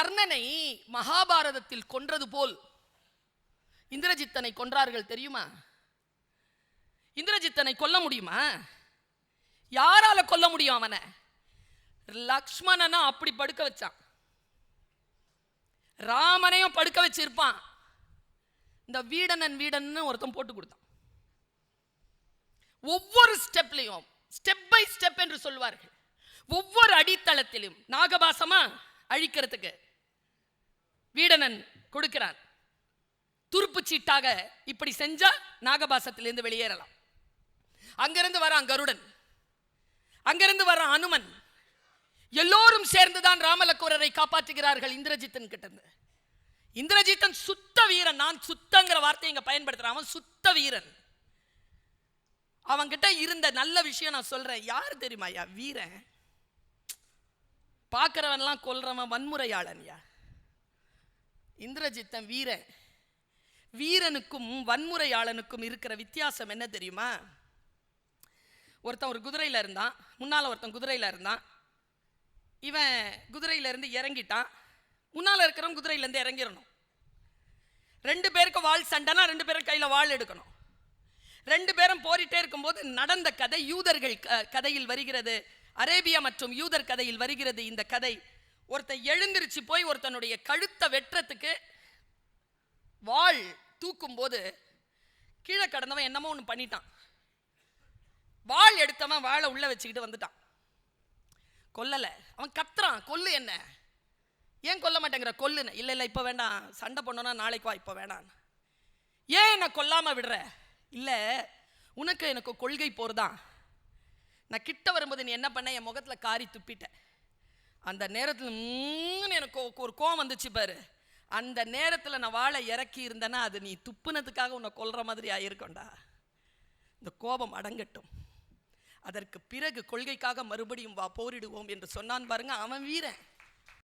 கர்ணனை மகாபாரதத்தில் கொன்றது போல் இந்திரஜித்தனை கொன்றார்கள் தெரியுமா? இந்திரஜித்தனை கொல்ல முடியுமா? யாரால கொல்ல முடியும் அவனை? லக்ஷ்மணனை அப்படி படுக்க வச்சான். ராமனையும் படுக்க வச்சிருப்பான். இந்த வீடனன் வீடன்னு ஒருத்தன் போட்டு கொடுத்தான். ஒவ்வொரு ஸ்டெப்லையும் ஸ்டெப் பை ஸ்டெப் என்று சொல்வார்கள். ஒவ்வொரு அடித்தளத்திலும் நாகபாசமா அழிக்கிறதுக்கு. வீடனன் கொடுக்கிறான். துருப்பு சீட்டாக இப்படி செஞ்சா நாகபாசத்திலிருந்து வெளியேறலாம். அங்கிருந்து வரான் கருடன். அங்கிருந்து வரான் அனுமன். எல்லோரும் சேர்ந்துதான் ராமலக்குரரை காப்பாற்றுகிறார்கள் இந்திரஜித்தன் கிட்ட இருந்து இந்திரஜித்தன் சுத்த வீரன். நான் சுத்தங்கிற வார்த்தையை இங்க பயன்படுத்துறேன். அவன் சுத்த வீரன். அவன்கிட்ட இருந்த நல்ல விஷயம் நான் சொல்றேன். யார் தெரியுமா ஐயா? வீரன். பார்க்குறவன்லாம் கொல்றவன் வன்முறையாளன் யா இந்திரஜித்தன் வீரன். வீரனுக்கும் வன்முறையாளனுக்கும் இருக்கிற வித்தியாசம் என்ன தெரியுமா? ஒருத்தன் ஒரு குதிரையில் இருந்தான். முன்னால் ஒருத்தன் குதிரையில் இருந்தான். இவன் குதிரையில இருந்து இறங்கிட்டான். முன்னால் இருக்கிறவன் குதிரையிலேருந்து இறங்கிடணும். ரெண்டு பேருக்கு வாள் சண்டைனா ரெண்டு பேரும் கையில் வாள் எடுக்கணும். ரெண்டு பேரும் போரிட்டே இருக்கும்போது நடந்த கதை யூதர்கள் க- கதையில் வருகிறது. அரேபியா மற்றும் யூதர் கதையில் வருகிறது இந்த கதை. ஒருத்தன் எழுந்திருச்சு போய் ஒருத்தனுடைய கழுத்தை வெட்டுறதுக்கு வாள் தூக்கும்போது கீழே கடந்தவன் என்னமோ ஒன்று பண்ணிட்டான். வாள் எடுத்தவன் வாழை உள்ள வச்சுக்கிட்டு வந்துட்டான். கொல்லலை. அவன் கத்துறான் கொல்லு என்ன? ஏன் கொல்ல மாட்டேங்கிற? கொல்லுன்னு. இல்லை இல்லை இப்போ வேண்டாம். சண்டை பண்ணோன்னா நாளைக்கு வா இப்போ வேணாம். ஏன் என்னை கொல்லாம விடுற? இல்லை உனக்கு எனக்கு கொள்கை போகிறதான் நான் கிட்ட வரும்போது நீ என்ன பண்ண? என் முகத்துல காரி துப்பிட்டேன் அந்த நேரத்தில் எனக்கு ஒரு கோவம் வந்துச்சு பாரு. அந்த நேரத்தில் நான் வாழை இறக்கி இருந்தேன்னா அது நீ துப்புனதுக்காக உன்னை கொல்ற மாதிரி ஆயிருக்கோண்டா இந்த கோபம் அடங்கட்டும். அதற்கு பிறகு கொள்கைக்காக மறுபடியும் வா போரிடுவோம் என்று சொன்னான் பாருங்க அவன் வீரன்.